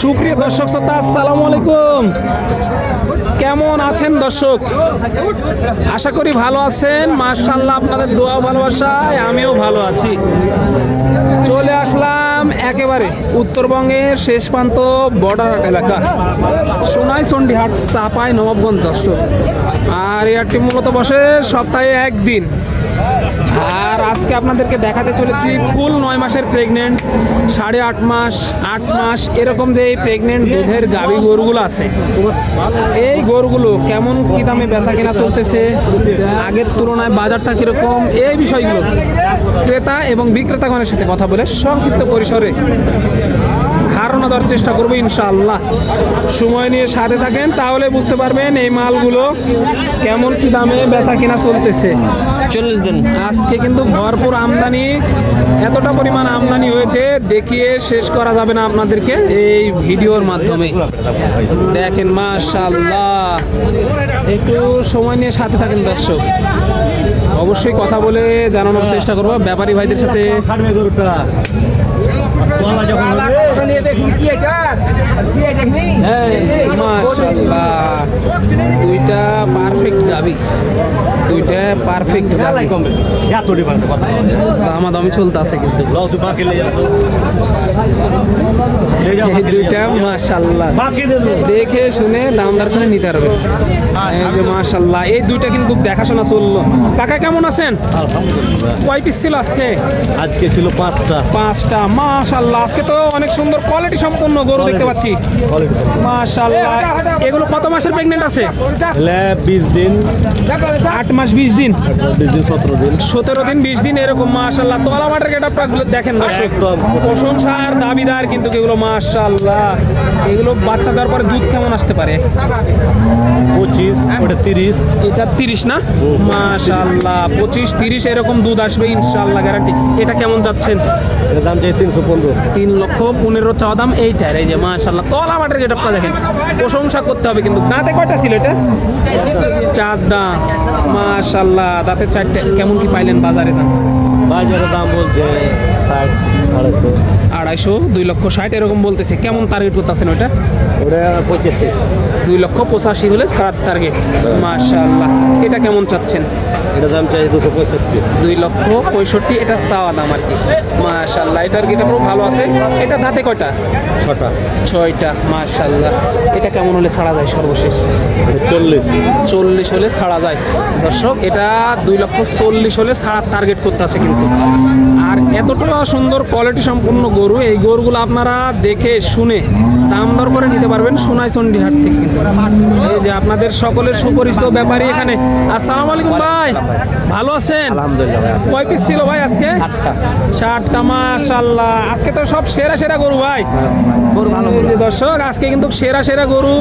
সুপ্রিয় দর্শক শ্রোতা, আসসালামু আলাইকুম। কেমন আছেন দর্শক? আশা করি ভালো আছেন। মার্শাল্লাহ আপনাদের দোয়া ভালোবাসায় আমিও ভালো আছি। চলে আসলাম একেবারে উত্তরবঙ্গের শেষ প্রান্ত বর্ডার এলাকা, সোনাই চণ্ডীহাট, চাপাই, নবাবগঞ্জ দর্শক আর হাটটি মূলত বসে সপ্তাহে একদিন। আজকে আপনাদেরকে দেখাতে চলেছি ফুল নয় মাসের প্রেগনেন্ট সাড়ে আট মাস আট মাস, এরকম যে এই প্রেগনেন্ট দুধের গাভী গরুগুলো আছে। এই গরুগুলো কেমন কী দামে বেচা কেনা চলতেছে? আগের তুলনায় বাজারটা কীরকম? এই বিষয়গুলো ক্রেতা এবং বিক্রেতাগণের সাথে কথা বলে সংক্ষিপ্ত পরিসরে। ধারণা দেওয়ার চেষ্টা করব ইনশাআল্লাহ। সময় নিয়ে সাথে থাকেন তাহলে বুঝতে পারবেন এই মালগুলো কেমন কি দামে বেচা কেনা চলতেছে। চল্লিশ দিন। আজকে কিন্তু ভরপুর আমদানি এতটা পরিমাণ আমদানি হয়েছে দেখিয়ে শেষ করা যাবে না আপনাদেরকে এই ভিডিওর মাধ্যমে। দেখেন মাশাল্লাহ একটু সময় নিয়ে সাথে থাকেন দর্শক। অবশ্যই কথা বলে জানানোর চেষ্টা করব। ব্যাপারী ভাইদের সাথে গলা যখন মাশাল্লাহ দুইটা পারফেক্ট যাবি। দুইটা পারফেক্ট যাবি কমবে। এত ডিফারেন্স কথা দামাদামি চলতে আছে কিন্তু দুইটা মাশাল্লাহ দেখে শুনে দামদার করে নিতে পারবে। এই যে মাশাল্লাহ এই দুইটা কিন্তু দেখাশোনা চলল। কাকা কেমন আছেন? কয় পিস ছিল আজকে? আজকে ছিল পাঁচটা। পাঁচটা। মাশাল্লাহ আজকে তো অনেক সুন্দর কোয়ালিটি সম্পন্ন গরু দেখতে পাচ্ছি। মাশাল্লাহ এগুলো কত মাসের প্রেগনেন্ট আছে? বিশ দিন। আট মাস দিন বিশ দিন? সতেরো দিন। সতেরো দিন বিশ দিন এরকম মাশাল্লাহ। তোলা মাঠের গেট দেখেন দর্শক। প্রশংসার দাবিদার কিন্তু এগুলো মাশাল্লাহ। এগুলো বাচ্চা দেওয়ার পরে দুধ কেমন আসতে পারে? পঁচিশ ওটা তিরিশ। এটা তিরিশ না? মাশাল্লাহ পঁচিশ তিরিশ এরকম দুধ আসবে ইনশাল্লাহ গ্যারান্টি এটা কেমন যাচ্ছেন? দাম চাই তিনশো পনেরো। তিন লক্ষ পনেরো চাওয়া দাম এইটার এই যে মাশাল্লাহ। তলা মাঠের দেখেন। প্রশংসা করতে হবে কিন্তু। দাঁতে কয়টা ছিল এটা? চার দাম মাশাল্লাহ দাঁতের চারটে কেমন কি পাইলেন বাজারে দাম? বাজারে দাম বলছে আড়াইশো। দুই লক্ষ ষাট এরকম বলতেছে। কেমন টার্গেট করতেছেন ওটা ওটা পঁচাশি। দুই লক্ষ পঁচাশি হলে সাত টার্গেট মাশাল্লাহ এটা কেমন চাচ্ছেন? এটা দাম চাই দুশো পঁয়ষট্টি। দুই লক্ষ পঁয়ষট্টি এটা চাওয়া দাম আর কি। মাশাল্লাহ এটার গেটা পুরো ভালো আছে। এটা দাঁতে কয়টা? ছটা। ছয়টা মাশাল্লাহ এটা কেমন হলে ছাড়া যায় সর্বশেষ? চল্লিশ। চল্লিশ হলে ছাড়া যায়। দর্শক এটা দুই লক্ষ চল্লিশ হলে ছাড়ার টার্গেট করতে আছে কিন্তু। আর এতটা সুন্দর কোয়ালিটি সম্পন্ন গরু এই গরুগুলো আপনারা দেখে শুনে দাম দর করে নিতে পারবেন সোনাই চণ্ডীহাট থেকে কিন্তু। এই যে আপনাদের সকলের সুপরিচিত ব্যাপারী এখানে। আসসালামু আলাইকুম ভাই ভালো আছেন? আলহামদুলিল্লাহ কয় পিস ছিল ভাই আজকে? ষাটটা মাশাল্লাহ আজকে তো সব সেরা সেরা গরু ভাই। গরু ভালো যে দর্শক আজকে কিন্তু সেরা সেরা গরু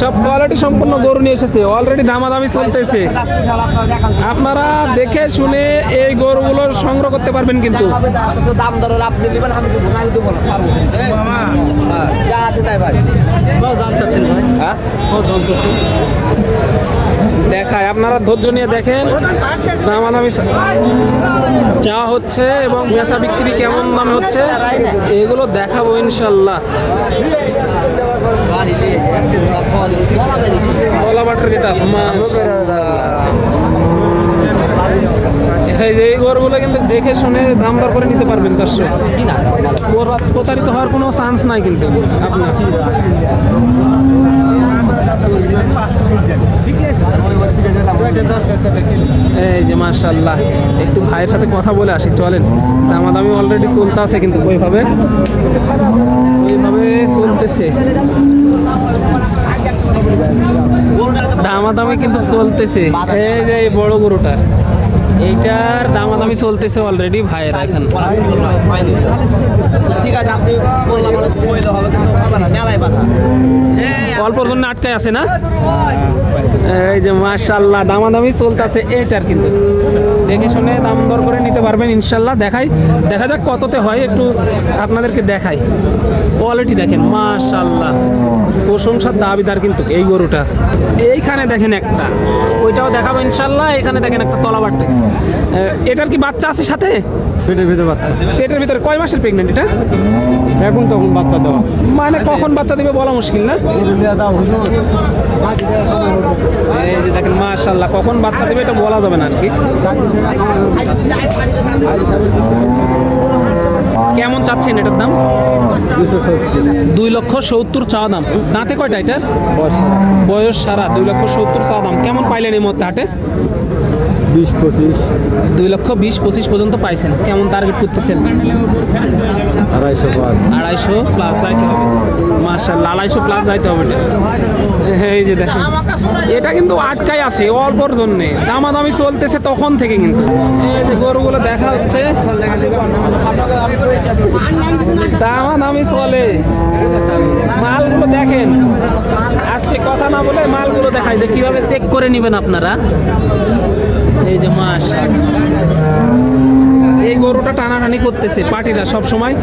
সব কোয়ালিটি সম্পন্ন গরু নিয়ে এসেছে। অলরেডি দামাদামি চলতেছে। আপনারা দেখে শুনে এই গরুগুলো সংগ্রহ করতে পারবেন কিন্তু। দাম দর আমি দেবো পারব। যা আছে তাই ভাই। হ্যাঁ? দেখায় আপনারা ধৈর্য নিয়ে দেখেন। দামাদামি চা হচ্ছে এবং বেচা বিক্রি কেমন দামে হচ্ছে, এগুলো দেখাবো ইনশাল্লাহ। এই যে এই গরুগুলো কিন্তু দেখে শুনে দাম দর করে নিতে পারবেন দর্শক। প্রতারিত হওয়ার কোনো চান্স নাই কিন্তু। আপনার এই যে মাশাল্লাহ একটু ভাইয়ের সাথে কথা বলে আসি, চলেন। দামাদামি অলরেডি চলতে আছে কিন্তু ওইভাবে। ওইভাবে চলতেছে। দামাদামি কিন্তু চলতেছে। এই যে এই বড় গরুটার এইটার দামাদামি চলতেছে অলরেডি ভাইয়ের এখন। ঠিক আছে আপনি অল্পর জন্য আটকায় আছে না? এই যে মাশাল্লাহ দামাদামি চলতেছে এটার কিন্তু। দেখে শুনে দাম দর করে নিতে পারবেন ইনশাল্লাহ দেখাই। দেখা যাক কততে হয় একটু আপনাদেরকে দেখাই। কোয়ালিটি দেখেন মাশাল্লাহ প্রশংসার দাবিদার কিন্তু এই গরুটা। এইখানে দেখেন একটা। ওইটাও দেখাবো ইনশাল্লাহ এখানে দেখেন একটা তলাবাটে। এটার কি বাচ্চা আছে সাথে? পেটের ভিতরে বাচ্চা। পেটের ভিতরে কয় মাসের প্রেগনেন্ট এটা? এখন তখন বাচ্চা দেওয়া। মানে কখন বাচ্চা দিবে বলা মুশকিল না? এই যে দেখেন মাশাল্লাহ কখন বাচ্চা দেবে এটা বলা যাবে না আর কি। কেমন চাচ্ছেন এটার দাম? দুই লক্ষ সত্তর চাওয়া দাম। দাঁতে কয়টা বর্ষা বয়স সারা, দুই লক্ষ সত্তর চাওয়া দাম। কেমন পাইলেন এই মধ্যে হাটে? বিশ পঁচিশ দুই লক্ষ বিশ পঁচিশ পর্যন্ত পাইছেন। কেমন টার্গেট করতেছেন? আড়াইশো আড়াইশো প্লাস যাইতে হবে। মার্শাল্লাহ আড়াইশো প্লাস যাইতে হবে। এটা। এই যে দেখেন, এটা কিন্তু আটকাই আছে অল্পর জন্যে। দামাদামি চলতেছে তখন থেকে কিন্তু। এই যে গরুগুলো দেখা হচ্ছে দামাদামি চলে মালগুলো দেখেন। আজকে কথা না বলে মালগুলো দেখায় যে কীভাবে চেক করে নেবেন আপনারা। এই যে মাস। এই গরুটা টানাটানি করতেছে পার্টিরা সব সময়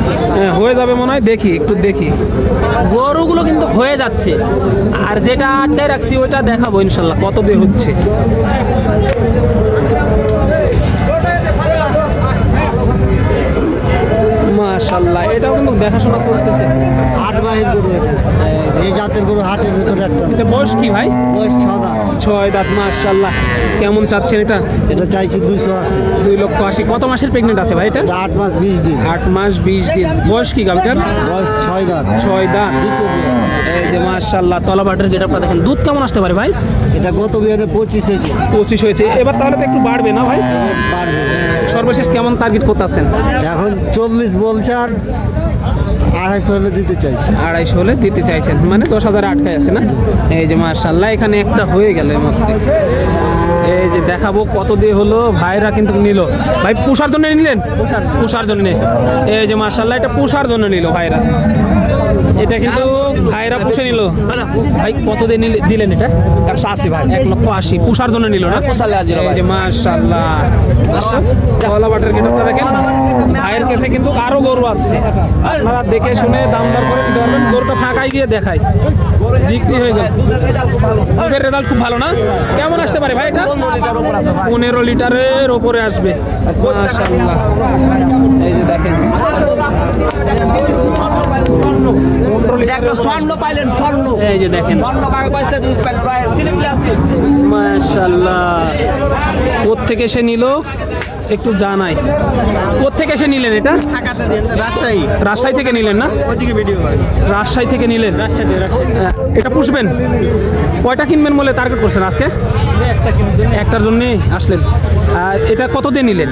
হয়ে যাবে মনে হয়, দেখি, একটু দেখি। গরুগুলো কিন্তু হয়ে যাচ্ছে। আর যেটা আটকায় রাখছি ওইটা দেখাবো ইনশাল্লাহ, কত দিয়ে হচ্ছে। মাশাল্লাহ এটাও কিন্তু দেখাশোনা চলতেছে। হাট বাহির গরু এটা। এই জাতের গরু হাটের ভিতরে একটা। এটা বয়স কি ভাই? বয়স ছদা ছয় দাঁত মাশাল্লাহ কেমন চাচ্ছেন এটা? এটা চাইছি দুইশো আশি। দুই লক্ষ আশি। কত মাসের প্রেগনেন্ট আছে ভাই এটা? আট মাস বিশ দিন। আট মাস বিশ দিন। বয়স কি গাভিটার? বয়স ছয় দাঁত। ছয় দাঁত। এই যে মাশাল্লাহ তলাবাটের গেটআপটা দেখেন। দুধ কেমন আসতে পারে ভাই? এটা গত বিয়ারে পঁচিশ হয়েছে। পঁচিশ হয়েছে। এবার তাহলে তো একটু বাড়বে না ভাই? বাড়বে। সর্বশেষ কেমন টার্গেট করতেছেন এখন চব্বিশ বলছে আর আড়াইশো হলে দিতে চাইছি। আড়াইশো হলে দিতে চাইছেন। মানে দশ হাজার আটকায় আছে না? এই যে মার্শাল্লাহ এখানে একটা হয়ে গেল এর মধ্যে এই যে দেখাবো কত দিয়ে হলো। ভাইরা কিন্তু নিল। ভাই পুষার জন্য নিলেন? পুষার জন্য। এই যে মার্শাল্লাহ এটা পুষার জন্য নিল ভাইরা। এটা কিন্তু ভাইরা পুষে নিল। ভাই কত দিয়ে নিলে- দিলেন এটা? একশো আশি ভাই। এক লক্ষ আশি। পুষার জন্য নিল না? যে মার্শাল্লাহ কলা বাটার গেটআপটা দেখেন ভাইয়ের কাছে কিন্তু আরও গরু আসছে আপনারা দেখে শুনে দাম দর করে নিতে পারবেন। গরুটা ফাঁকায় গিয়ে দেখায় বিক্রি হয়ে গেল। দুধের রেজাল্ট খুব ভালো না? কেমন আসতে পারে ভাই এটা? পনেরো লিটারের ওপরে আসবে। মাশাআল্লাহ। এই যে দেখেন। লিটারের স্বর্ণ পাইলেন স্বর্ণ। এই যে দেখেন। স্বর্ণ কাকে পয়সা জিনিস পাইলেন ভাই সিলিপি আছে। মাশাল্লাহ কোত্থেকে সে নিল? একটু জানাই। কোত্থেকে সে নিলেন এটা? রাজশাহী। রাজশাহী থেকে নিলেন না? ওইদিকে ভিডিও রাজশাহী থেকে নিলেন? হ্যাঁ, এটা পুষবেন? কয়টা কিনবেন বলে টার্গেট করছেন আজকে? একটার জন্যই আসলেন। আর এটা কত দিয়ে নিলেন?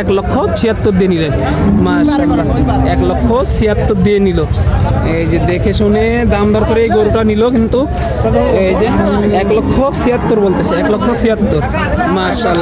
এক লক্ষ ছিয়াত্তর দিয়ে নিলেন। এক লক্ষ ছিয়াত্তর দিয়ে নিল। এই যে দেখে শুনে দাম দর করে এই গরুটা নিল কিন্তু এই যে এক লক্ষ ছিয়াত্তর বলতেছে এক লক্ষ ছিয়াত্তর। মার্শাল